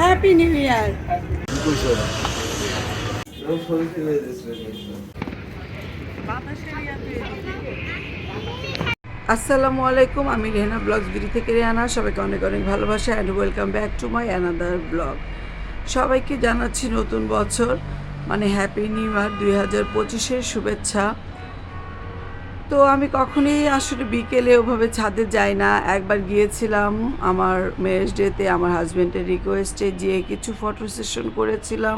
Happy new ইয়ার. আসসালামু আলাইকুম আমি রেহানা ব্লগস বিডি থেকে রেহানা। সবাইকে অনেক অনেক ভালোবাসা and welcome back to my another blog সবাইকে জানাচ্ছি নতুন বছর। মানে হ্যাপি নিউ ইয়ার দুই হাজার পঁচিশের শুভেচ্ছা। তো আমি কখনোই আসলে বিকেলে ওভাবে ছাদে যাই না। একবার গিয়েছিলাম আমার ম্যারেজ ডেতে আমার হাজব্যান্ডের রিকোয়েস্টে গিয়ে কিছু ফটো সেশন করেছিলাম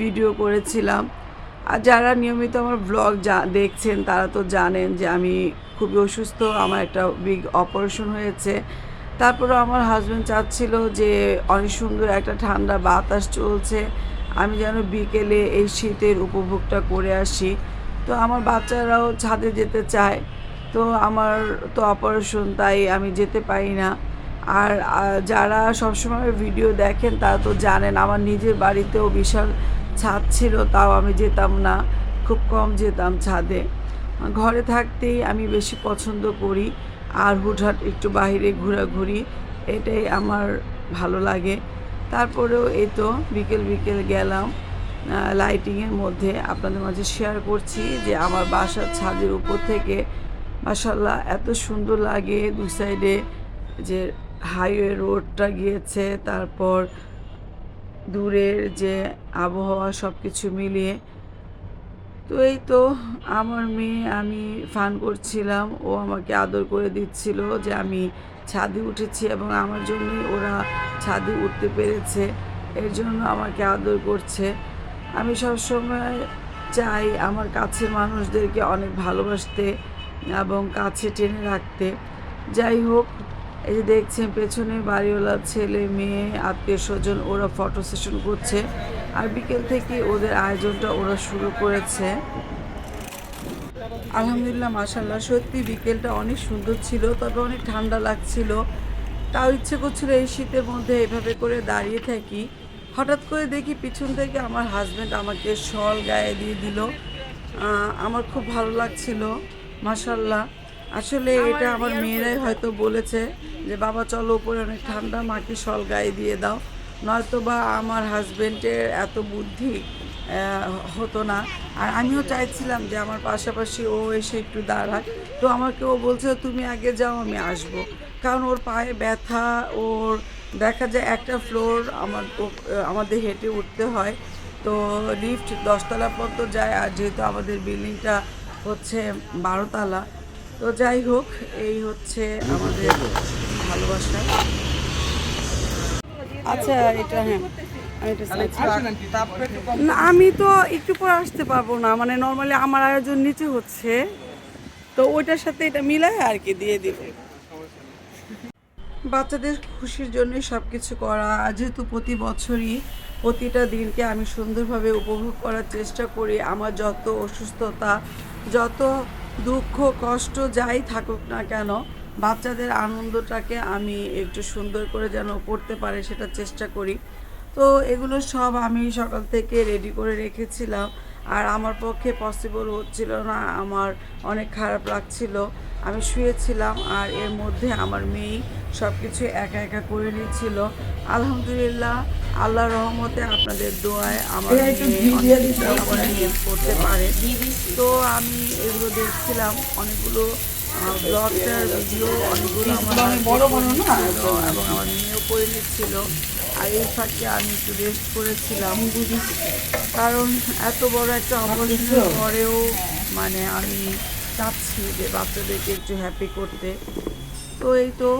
ভিডিও করেছিলাম। আর যারা নিয়মিত আমার ব্লগ যা, দেখছেন তারা তো জানেন যে আমি খুবই অসুস্থ, আমার একটা বিগ অপারেশন হয়েছে। তারপরে আমার হাজব্যান্ড চাচ্ছিল যে অনেক সুন্দর একটা ঠান্ডা বাতাস চলছে, আমি যেন বিকেলে এই শীতের উপভোগটা করে আসি। তো আমার বাচ্চারাও ছাদে যেতে চায়। তো আমার তো অপারেশন তাই আমি যেতে পারি না। আর যারা সবসময় ভিডিও দেখেন, তারা তো জানেন, আমার নিজের বাড়িতেও বিশাল ছাদ ছিল, তাও আমি যেতাম না। খুব কম যেতাম ছাদে। ঘরে থাকতেই আমি বেশি পছন্দ করি, আর হুটহাট একটু বাইরে ঘোরাঘুরি, এটাই আমার ভালো লাগে। তারপরেও এই তো বিকেল বিকেল গেলাম। লাইটিংয়ের মধ্যে আপনাদের মাঝে শেয়ার করছি যে আমার বাসার ছাদের উপর থেকে মাসাল্লাহ এত সুন্দর লাগে। দুই সাইডে যে হাইওয়ে রোডটা গিয়েছে, তারপর দূরের যে আবহাওয়া সব কিছু মিলিয়ে। তো এই তো আমার মেয়ে, আমি ফান করছিলাম, ও আমাকে আদর করে দিচ্ছিল যে আমি ছাদে উঠেছি এবং আমার জন্যই ওরা ছাদে উঠতে পেরেছে, এর জন্য আমাকে আদর করছে। আমি সবসময় চাই আমার কাছের মানুষদেরকে অনেক ভালোবাসতে এবং কাছে টেনে রাখতে। যাই হোক, এই যে দেখছেন, পেছনে বাড়িওয়ালা ছেলে, মেয়ে, আত্মীয় স্বজন, ওরা ফটো সেশন করছে। আর বিকেল থেকে ওদের আয়োজনটা ওরা শুরু করেছে। আলহামদুলিল্লাহ মাসাল্লাহ সত্যি বিকেলটা অনেক সুন্দর ছিল, তবে অনেক ঠান্ডা লাগছিল। তাও ইচ্ছে করছিল এই শীতের মধ্যে এভাবে করে দাঁড়িয়ে থাকি। হঠাৎ করে দেখি পিছন থেকে আমার হাজব্যান্ড আমাকে শল গায়ে দিয়ে দিল। আমার খুব ভালো লাগছিল মাসাল্লাহ আসলে এটা আমার মেয়েরাই হয়তো বলেছে যে বাবা চলো উপরে অনেক ঠান্ডা মাকে শল গায়ে দিয়ে দাও। নয়তো বা আমার হাজব্যান্ডের এত বুদ্ধি হতো না। আর আমিও চাইছিলাম যে আমার পাশাপাশি ও এসে একটু দাঁড়ায় তো আমাকে ও বলছে তুমি আগে যাও আমি আসব। কারণ ওর পায়ে ব্যথা ওর দেখা যায় একটা ফ্লোর আমার আমাদের হেঁটে উঠতে হয়। তো লিফট দশতলা পর্যন্ত যায় আর যেহেতু আমাদের বিল্ডিংটা হচ্ছে বারোতলা তো যাই হোক এই হচ্ছে আমাদের ভালোবাসা। আচ্ছা এটা হ্যাঁ না আমি তো একটু পর আসতে পারব না মানে নর্মালি আমার আয়োজন নিচে হচ্ছে। তো ওইটার সাথে এটা মিলায় আর কি দিয়ে দিব। বাচ্চাদের খুশির জন্য সব কিছু করা যেহেতু প্রতি বছরই প্রতিটা দিনকে আমি সুন্দরভাবে উপভোগ করার চেষ্টা করি, আমার যত অসুস্থতা, যত দুঃখ, কষ্ট যাই থাকুক না কেন, বাচ্চাদের আনন্দটাকে আমি একটু সুন্দর করে যেন করতে পারে সেটা চেষ্টা করি। তো এগুলো সব আমি সকাল থেকে রেডি করে রেখেছিলাম, আর আমার পক্ষে পসিবল হচ্ছিল না, আমার অনেক খারাপ লাগছিল। আমি শুয়েছিলাম আর এর মধ্যে আমার মেয়ে সব কিছু একা একা করে নিচ্ছিল। আলহামদুলিল্লাহ আল্লাহ রহমতে আপনাদের দোয়ায় আমার help করতে পারে। তো আমি এগুলো দেখছিলাম অনেকগুলো ব্লগটার ভিডিও অনেকগুলো আমার এবং আমার মেয়েও করে নিচ্ছিল। আর এই ফাঁকে আমি একটু রেস্ট করেছিলাম। কারণ এত বড় একটা অপারেশনের পরেও মানে আমি চাচ্ছি যে বাচ্চাদেরকে একটু হ্যাপি করতে। তো এই তো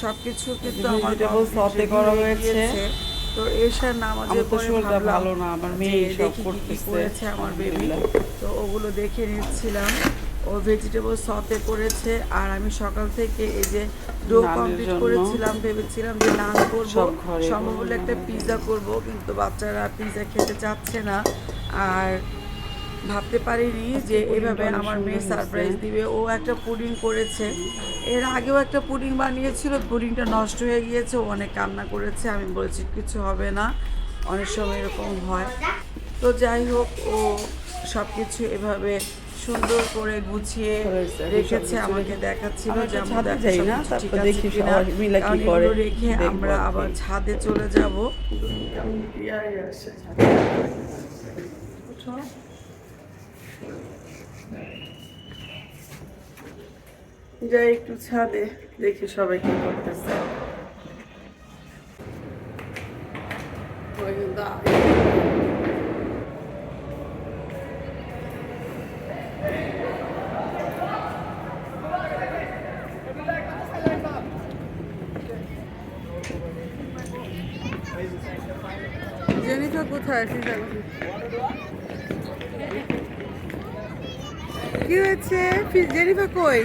সব কিছু কিন্তু আমার করা হয়েছে। তো এসার নামাজের আমার পরে শরীরটা ভালো না, আমার মেয়ে সব করতেছে। করেছে আমার বেবি তো ওগুলো দেখে নিচ্ছিলাম। ও ভেজিটেবল সতে করেছে আর আমি সকাল থেকে এই যে ডো কমপ্লিট করেছিলাম ভেবেছিলাম যে নান করব। সম্ভব হলে একটা পিৎজা করব কিন্তু বাচ্চারা পিৎজা খেতে চাচ্ছে না। আর ভাবতে পারিনি যে এভাবে আমার মেয়ে সারপ্রাইজ দিবে। ও একটা পুডিং করেছে। এর আগেও একটা পুডিং বানিয়েছিল। পুডিংটা নষ্ট হয়ে গিয়েছে। ও অনেক কান্না করেছে। আমি বলেছি কিছু হবে না। অনেক সময় এরকম হয়। তো যাই হোক ও সব কিছু এভাবে সুন্দর করে গুছিয়ে রেখেছে আমাকে দেখাচ্ছিল যে আমরা যাই না, তারপর দেখি সবাই মিলে কি করে, রেখে আমরা আবার ছাদে চলে যাব। যাই একটু ছাদে দেখি সবাই কি করতেছে। ওই দা- জেনিফা কোথায়? ফিজা কোথায়? কি হয়েছে? ফি- জেনিফা কই?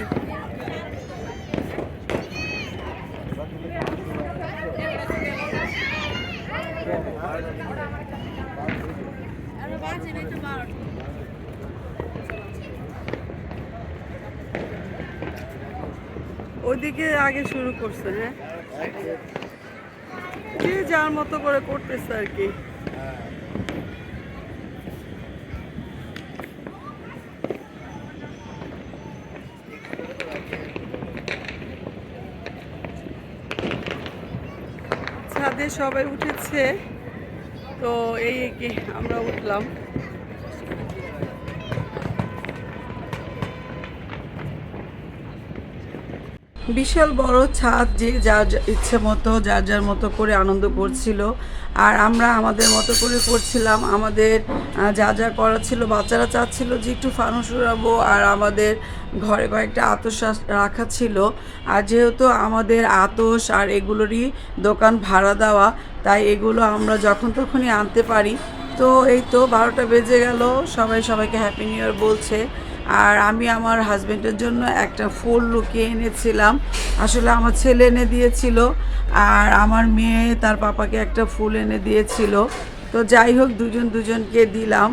ওদিকে আগে শুরু করছে হ্যাঁ? যে যার মতো করে করতেছে আর কি ছাদে সবাই উঠেছে। তো এই কি আমরা উঠলাম। বিশাল বড় ছাদ যে যার ইচ্ছে মতো, যার যার মতো করে আনন্দ করছিল। আর আমরা আমাদের মতো করে করছিলাম। আমাদের যা যা করা ছিল, বাচ্চারা চাচ্ছিল যে একটু ফানুস উড়াবো। আর আমাদের ঘরে কয়েকটা আতস রাখা ছিল। আর যেহেতু আমাদের আতস আর এগুলোরই দোকান ভাড়া দেওয়া, তাই এগুলো আমরা যখন তখনই আনতে পারি। তো এই তো বারোটা বেজে গেল। সবাই সবাইকে হ্যাপি নিউ ইয়ার বলছে। আর আমি আমার হাজব্যান্ডের জন্য একটা ফুল লুকিয়ে এনেছিলাম। আসলে আমার ছেলে এনে দিয়েছিল আর আমার মেয়ে তার পাপাকে একটা ফুল এনে দিয়েছিল। তো যাই হোক, দুজন দুজনকে দিলাম।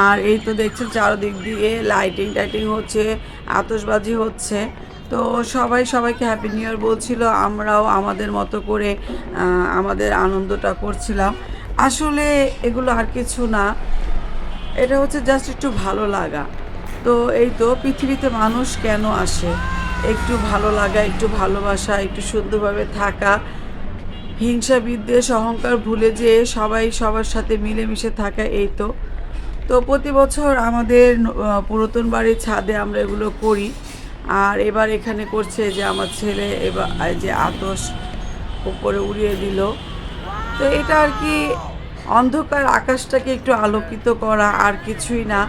আর এই তো দেখছেন চারদিক দিয়ে লাইটিং টাইটিং হচ্ছে, আতশবাজি হচ্ছে। তো সবাই সবাইকে হ্যাপি নিউ ইয়ার বলছিল, আমরাও আমাদের মতো করে আমাদের আনন্দটা করছিলাম। আসলে এগুলো আর কিছু না, এটা হচ্ছে জাস্ট একটু ভালো লাগা। তো এই তো পৃথিবীতে মানুষ কেন আসে? একটু ভালো লাগা, একটু ভালোবাসা, একটু সুন্দরভাবে থাকা, হিংসা, বিদ্বেষ, অহংকার, ভুলে যে সবাই সবার সাথে মিলেমিশে থাকা, এই তো। তো প্রতি বছর আমাদের পুরাতন বাড়ির ছাদে আমরা এগুলো করি। আর এবার এখানে করছে যে আমার ছেলে এবার, যে আতস উপরে উড়িয়ে দিল। তো এটা আর কি অন্ধকার আকাশটাকে একটু আলোকিত করা আর কিছুই না।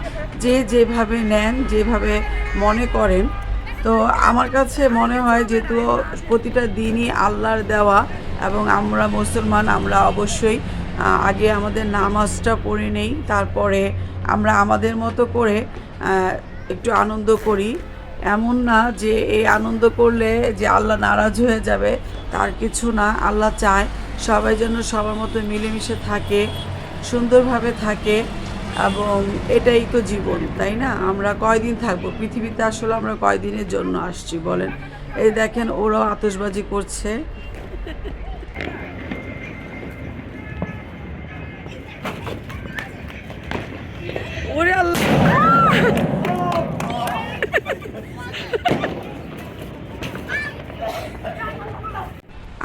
যে যেভাবে নেন, যেভাবে মনে করেন। তো আমার কাছে মনে হয় যেহেতু প্রতিটা দিনই আল্লাহর দেওয়া এবং আমরা মুসলমান, আমরা অবশ্যই আগে আমাদের নামাজটা পড়ে নেই, তারপরে আমরা আমাদের মতো করে একটু আনন্দ করি। এমন না যে এই আনন্দ করলে যে আল্লাহ নারাজ হয়ে যাবে, তার কিছু না। আল্লাহ চায় সবাই যেন সবার মতো মিলেমিশে থাকে, সুন্দরভাবে থাকে, এবং এটাই তো জীবন, তাই না? আমরা কয়দিন থাকব? পৃথিবীতে আসলে আমরা কয়দিনের জন্য আসছি বলেন? এই দেখেন ওরাও আতসবাজি করছে।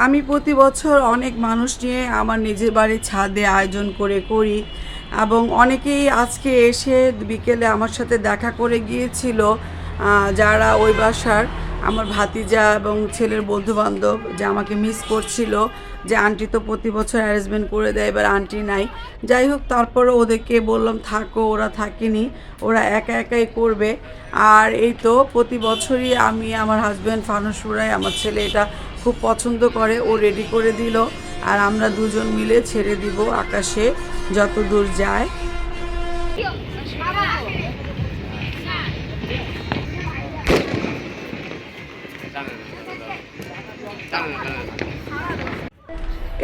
আমি প্রতি বছর অনেক মানুষ নিয়ে আমার নিজের বাড়ির ছাদে আয়োজন করে করি এবং অনেকেই আজকে এসে বিকেলে আমার সাথে দেখা করে গিয়েছিল যারা ওই বাসার আমার ভাতিজা এবং ছেলের বন্ধু বান্ধব যে আমাকে মিস করছিল, যে আন্টি তো প্রতি বছর অ্যারেঞ্জমেন্ট করে দেয়, এবার আন্টি নাই। যাই হোক তারপরে ওদেরকে বললাম, থাকো, ওরা থাকেনি, ওরা একা একাই করবে। আর এই তো প্রতি বছরই আমি, আমার হাজব্যান্ড ফানুস উড়াই আমার ছেলে এটা খুব পছন্দ করে, ও রেডি করে দিল। আর আমরা দুজন মিলে ছেড়ে দিব আকাশে যত দূর যায়।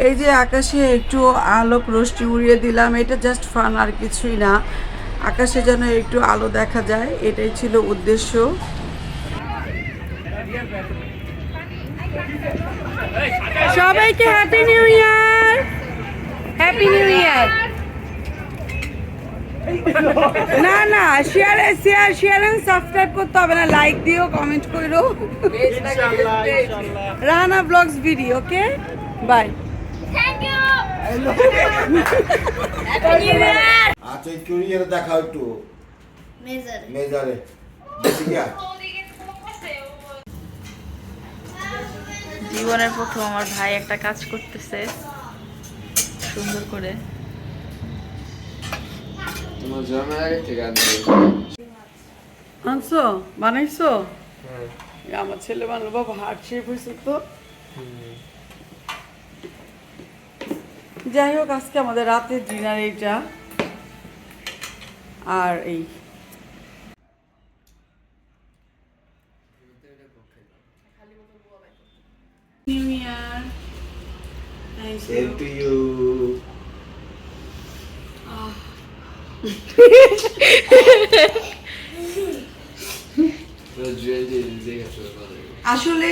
এই যে আকাশে একটু আলোক রোশনি উড়িয়ে দিলাম, এটা জাস্ট ফান আর কিছুই না। আকাশে যেন একটু আলো দেখা যায়, এটাই ছিল উদ্দেশ্য। সবাইকে happy new year happy new year না না share share share and subscribe করতে হবে না। লাইক দিও কমেন্ট করো। Rahana blogs video okay bye. আচ্ছা একটু দেখাও একটু। Measure. মেজারে জীবনের প্রথম আমার ভাই একটা কাজ করতেছে। সুন্দর করে। তোমার জন্মের আগে থেকে আনছো? বানাইছো? আমার ছেলে বানালো বাবা হার্ট শেপ হয়েছে তো। যাই হোক আজকে আমাদের রাতের ডিনার এইটা। আর এই নিউ ইয়ার ইউ জুয়েল দিয়ে দেখেছ আসলে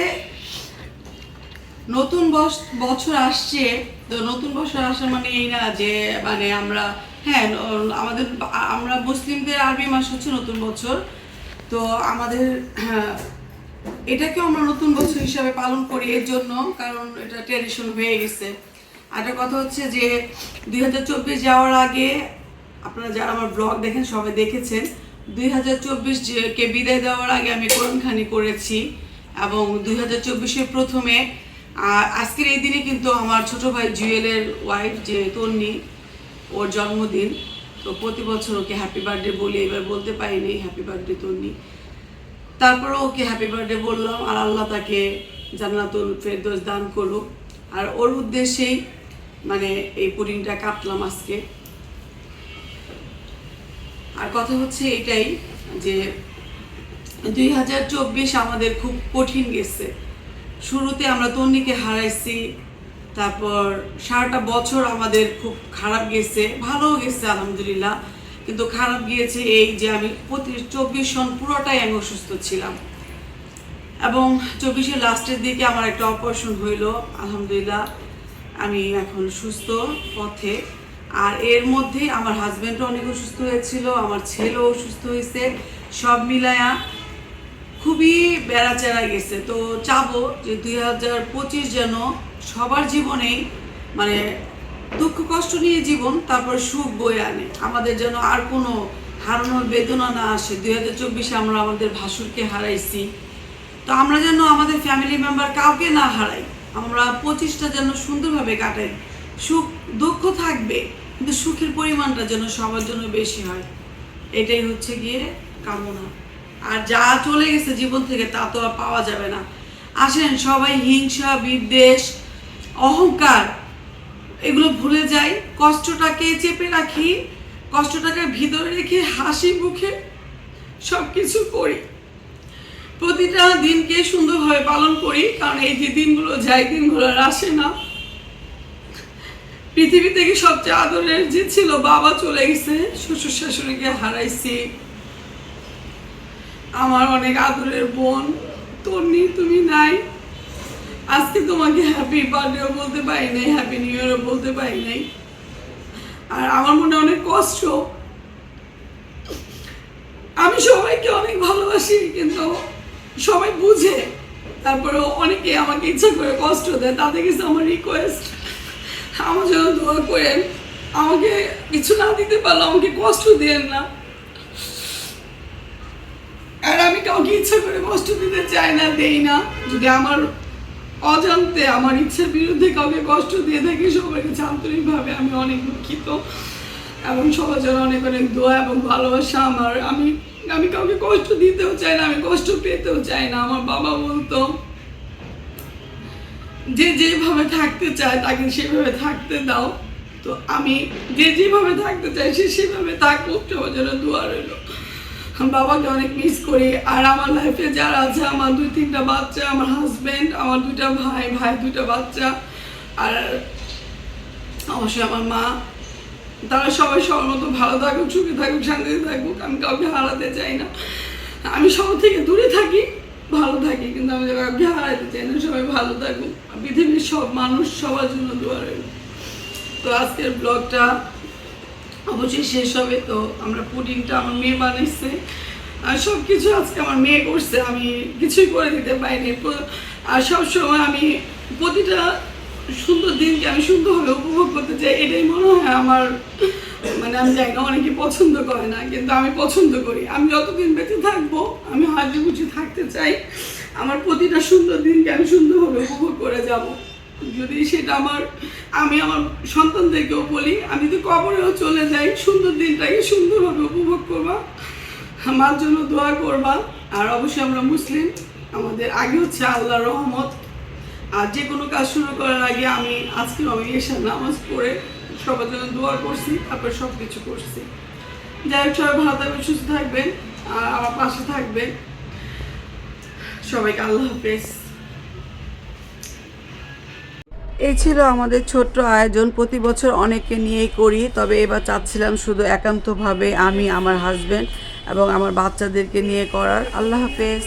নতুন বছর আসছে তো নতুন বছর আসা মানে এই না যে মানে আমরা হ্যাঁ আমাদের আমরা মুসলিমদের আরবি মাস হচ্ছে নতুন বছর তো আমাদের হ্যাঁ, এটাকেও আমরা নতুন বছর হিসাবে পালন করি এর জন্য কারণ এটা ট্রেডিশন হয়ে গেছে। একটা কথা হচ্ছে যে দুই হাজার চব্বিশ যাওয়ার আগে আপনারা যারা আমার ব্লগ দেখেন সবাই দেখেছেন, দুই হাজার চব্বিশ কে বিদায় দেওয়ার আগে আমি কোরআনখানি করেছি এবং দুই হাজার চব্বিশের প্রথমে আজকের এই দিনে কিন্তু আমার ছোট ভাই জুয়েলের ওয়াইফ যে তন্নি, ওর জন্মদিন। তো প্রতি বছর ওকে হ্যাপি বার্থডে বলি, এবার বলতে পারিনি হ্যাপি বার্থডে তন্নি। তারপরে ওকে হ্যাপি বার্থডে বললাম, আর আল্লাহ তাকে জান্নাতুল ফেরদৌস দান করুক। আর ওর উদ্দেশ্যেই মানে এই পুডিংটা কাটলাম আজকে। আর কথা হচ্ছে এটাই যে দুই হাজার চব্বিশ আমাদের খুব কঠিন গেছে। শুরুতে আমরা তন্নিকে হারাইছি, তারপর সারাটা বছর আমাদের খুব খারাপ গেছে, ভালোও গেছে আলহামদুলিল্লাহ। কিন্তু খারাপ গিয়েছে এই যে আমি প্রতি চব্বিশ সন পুরোটাই আমি অসুস্থ ছিলাম। এবং চব্বিশের লাস্টের দিকে আমার একটা অপারেশন হইল, আলহামদুলিল্লাহ। আমি এখন সুস্থ পথে। আর এর মধ্যে আমার হাজব্যান্ডও অনেক অসুস্থ হয়েছিল, আমার ছেলেও অসুস্থ হয়েছে, সব মিলায়া খুবই বেড়াচেরা গেছে। তো চাবো যে দুই হাজার পঁচিশ যেন সবার জীবনেই মানে দুঃখ কষ্ট নিয়ে জীবন, তারপর সুখ বয়ে আনে। আমাদের যেন আর কোনো হারানোর বেদনা না আসে। দুই হাজার চব্বিশে আমরা আমাদের ভাসুরকে হারাইছি। তো আমরা যেন আমাদের ফ্যামিলি মেম্বার কাউকে না হারাই। আমরা পঁচিশটা যেন সুন্দরভাবে কাটাই সুখ, দুঃখ থাকবে, কিন্তু সুখের পরিমাণটা যেন সবার জন্য বেশি হয়। এটাই হচ্ছে গিয়ে কামনা। আর যা চলে গেছে জীবন থেকে, তা তো আর পাওয়া যাবে না। আসেন, সবাই হিংসা, বিদ্বেষ, অহংকার, এগুলো ভুলে যাই। কষ্টটাকে চেপে রাখি, কষ্টটাকে ভিতরে রেখে হাসি মুখে সব কিছু করি। প্রতিটা দিনকে সুন্দরভাবে পালন করি, কারণ এই যে দিনগুলো যায়, দিনগুলো আসে না। পৃথিবী থেকে সবচেয়ে আদরের যে ছিল বাবা চলে গেছে, শ্বশুর শাশুড়িকে হারাইছি। আমার অনেক আদরের বোন, তন্নি তুমি নাই। আজকে তোমাকে হ্যাপি বার্থডেও বলতে পারি নাই হ্যাপি নিউ ইয়ারও বলতে পারি নাই। আর আমার মনে অনেক কষ্ট। আমি সবাইকে অনেক ভালোবাসি, কিন্তু সবাই বুঝে। তারপরেও অনেকে আমাকে ইচ্ছা করে কষ্ট দেয়। তাদের কাছে আমার রিকোয়েস্ট আমার জন্য দোয়া করেন। আমাকে কিছু না দিতে পারলে আমাকে কষ্ট দিয়েন না। আর আমি কাউকে ইচ্ছা করে কষ্ট দিতে চাই না, দেই না। যদি আমার অজান্তে, আমার ইচ্ছার বিরুদ্ধে কাউকে কষ্ট দিয়ে থাকি, সবার কাছে আন্তরিকভাবে আমি অনেক দুঃখিত। এবং সবার জন্য অনেক অনেক দোয়া এবং ভালোবাসা আমার। আমি আমি কাউকে কষ্ট দিতেও চাই না, আমি কষ্ট পেতেও চাই না, আমার বাবা বলতো, যে যেভাবে থাকতে চায় তাকে সেভাবে থাকতে দাও। তো আমি যে যেভাবে থাকতে চাই সে সেভাবে থাকুক, সবার জন্য দোয়া রইল। বাবাকে অনেক মিস করি, আর আমার লাইফে যারা আছে, আমার দুই তিনটা বাচ্চা, আমার হাজবেন্ড আমার দুইটা ভাই ভাই দুইটা বাচ্চা, আর অবশ্যই আমার মা তারা সবাই সবার মতো ভালো থাকুক, সুখে থাকুক, শান্তিতে থাকুক, আমি কাউকে হারাতে চাই না। আমি সবার থেকে দূরে থাকি, ভালো থাকি, কিন্তু আমি কাউকে হারাতে চাই না, সবাই ভালো থাকুক। পৃথিবীর সব মানুষ সবার জন্য দোয়া রইল। তো আজকের ব্লগটা অবশ্যই শেষ হবে। তো আমরা পুডিংটা আমার মেয়ে বানাইছে। আর সব কিছু আজকে আমার মেয়ে করছে, আমি কিছুই করে দিতে পারিনি। আর সবসময় আমি প্রতিটা সুন্দর দিনকে আমি সুন্দরভাবে উপভোগ করতে চাই, এটাই মনে হয় আমার মানে আমি না, অনেকে পছন্দ করে না, কিন্তু আমি পছন্দ করি। আমি যতদিন বেঁচে থাকব, আমি হাসি খুশি থাকতে চাই। আমার প্রতিটা সুন্দর দিনকে আমি সুন্দরভাবে উপভোগ করে যাব। যদি সেটা আমার, আমি আমার সন্তানদেরকেও বলি, আমি যদি কবরেও চলে যাই, সুন্দর দিনটাকে সুন্দরভাবে উপভোগ করবা। আমার জন্য দোয়া করবা। আর অবশ্যই আমরা মুসলিম, আমাদের আগে হচ্ছে আল্লাহর রহমত। আর যে কোনো কাজ শুরু করার আগে আমি আজকে আমি এসার নামাজ পড়ে সবার জন্য দোয়া করছি, তারপর সব কিছু করছি। যাই হোক, সবাই ভালো থাকবেন, সুস্থ থাকবেন, আর আমার পাশে থাকবেন। সবাইকে আল্লাহ হাফেজ। এই ছিল আমাদের ছোট্ট আয়োজন। প্রতি বছর অনেককে নিয়েই করি, তবে এবার চাচ্ছিলাম শুধু একান্তভাবে আমি, আমার হাজব্যান্ড এবং আমার বাচ্চাদেরকে নিয়ে করার। আল্লাহ হাফেজ।